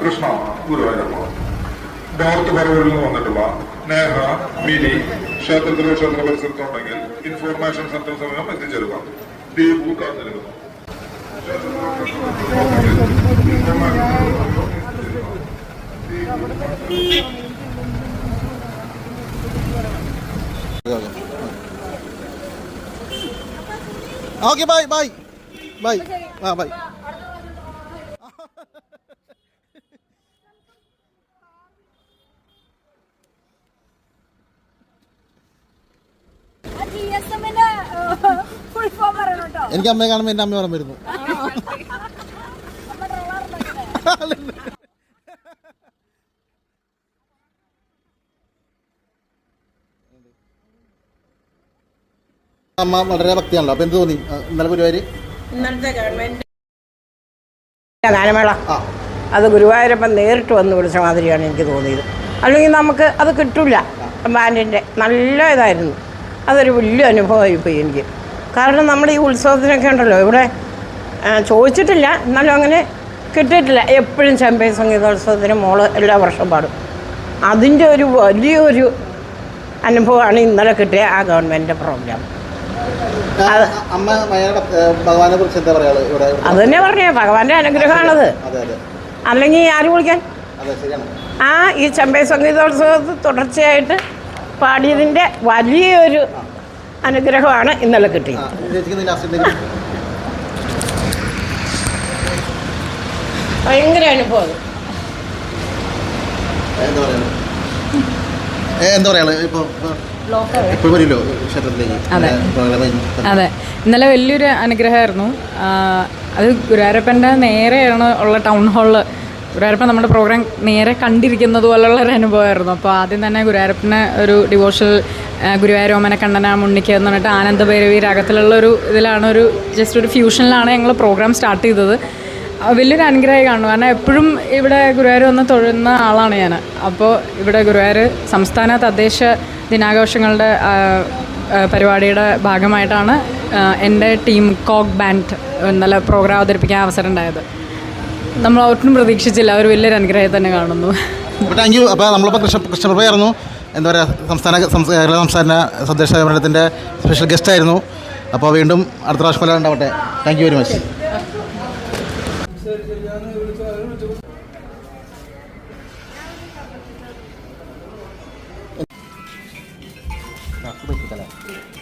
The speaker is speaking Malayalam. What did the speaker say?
കൃഷ്ണ ഗുരുവായൂരപ്പ നോർത്ത് പറവൂരിൽ നിന്ന് വന്നിട്ടുള്ള നേഹ മിനി ക്ഷേത്രത്തിലോ ക്ഷേത്ര പരിസരത്തുണ്ടെങ്കിൽ ഇൻഫോർമേഷൻ സെന്റർ സമയം എത്തിച്ചേരുക. ദീപു കാത്തിരിക്കുന്നു. ഓക്കെ ബൈ ബൈ ബൈ ആ ബൈ എനിക്ക് അമ്മയെ കാണുമ്പോൾ എന്റെ അമ്മ ഓർമ്മ വരുന്നു അമ്മ വളരെ ഭക്തിയാണല്ലോ. അപ്പൊ എന്ത് തോന്നി? ഇന്നലെ ഗുരുവായൂർ ഇന്നലത്തെ ഗവൺമെന്റ് ഗാനമേള. അത് ഗുരുവായൂരപ്പം നേരിട്ട് വന്ന് വിളിച്ച മാതിരിയാണ് എനിക്ക് തോന്നിയത്. അല്ലെങ്കിൽ നമുക്ക് അത് കിട്ടില്ല ബാൻഡിന്റെ നല്ല ഇതായിരുന്നു. അതൊരു വലിയ അനുഭവമായി പോയി എനിക്ക്. കാരണം നമ്മുടെ ഈ ഉത്സവത്തിനൊക്കെ ഉണ്ടല്ലോ ഇവിടെ ചോദിച്ചിട്ടില്ല. എന്നാലും അങ്ങനെ കിട്ടിയിട്ടില്ല. എപ്പോഴും ചെമ്പൈ സംഗീതോത്സവത്തിന് മോൾ എല്ലാ വർഷവും പാടും. അതിന്റെ ഒരു വലിയൊരു അനുഭവമാണ് ഇന്നലെ കിട്ടിയ ആ ഗവൺമെന്റിന്റെ പ്രോഗ്രാം. അമ്മ ഭഗവാനെ കുറിച്ച് എന്താ പറയാ? അത് തന്നെ പറഞ്ഞേ ഭഗവാന്റെ അനുഗ്രഹമാണത്. അല്ലെങ്കിൽ ആര് വിളിക്കാൻ? ആ ഈ ചമ്പൈ സംഗീതോത്സവത്തിൽ തുടർച്ചയായിട്ട് പാടിയതിന്റെ വലിയൊരു അനുഗ്രഹമാണ് ഇന്നലെ കിട്ടിയത്. ഭയങ്കര അനുഭവം. എന്താ പറയാ? ഇപ്പോൾ അതെ. ഇന്നലെ വലിയൊരു അനുഗ്രഹമായിരുന്നു. അത് ഗുരുവായൂരപ്പന്റെ നേരെയാണ് ഉള്ള ടൗൺ ഹാളിൽ ഗുരുവായൂരപ്പൻ നമ്മുടെ പ്രോഗ്രാം നേരെ കണ്ടിരിക്കുന്നത് പോലുള്ള ഒരു അനുഭവമായിരുന്നു. അപ്പോൾ ആദ്യം തന്നെ ഗുരുവായൂരപ്പന് ഒരു ഡിവോഷണൽ ഗുരുവായൂരോമന കണ്ണന മുണ്ണിക്ക് എന്ന് പറഞ്ഞിട്ട് ആനന്ദഭൈരവി രാഗത്തിലുള്ള ഒരു ഇതിലാണ് ഒരു ജസ്റ്റ് ഒരു ഫ്യൂഷനിലാണ് ഞങ്ങൾ പ്രോഗ്രാം സ്റ്റാർട്ട് ചെയ്തത്. വലിയൊരു അനുഗ്രഹമായി കാണുന്നു. കാരണം എപ്പോഴും ഇവിടെ ഗുരുവായൂർ വന്ന് തൊഴുന്ന ആളാണ് ഞാൻ. അപ്പോൾ ഇവിടെ ഗുരുവായൂർ സംസ്ഥാന തദ്ദേശ ദിനാഘോഷങ്ങളുടെ പരിപാടിയുടെ ഭാഗമായിട്ടാണ് എന്റെ ടീം കോക്ക് ബാൻഡ് നല്ല പ്രോഗ്രാം അവതരിപ്പിക്കാൻ അവസരം ഉണ്ടായത് നമ്മൾ ഒട്ടും പ്രതീക്ഷിച്ചില്ല ഒരു വലിയൊരു അനുഗ്രഹം തന്നെ കാണുന്നു. താങ്ക് യു അപ്പോൾ നമ്മളിപ്പോൾ കൃഷ്ണ കൃഷ്ണപ്രഭയായിരുന്നു എന്താ പറയുക സംസ്ഥാന കേരള സംസ്ഥാന സന്ദേശ മണ്ഡലത്തിന്റെ സ്പെഷ്യൽ ഗസ്റ്റ് ആയിരുന്നു. അപ്പോൾ വീണ്ടും അടുത്ത പ്രാവശ്യം ഉണ്ടാവട്ടെ. Thank you very much あ、すいくだら。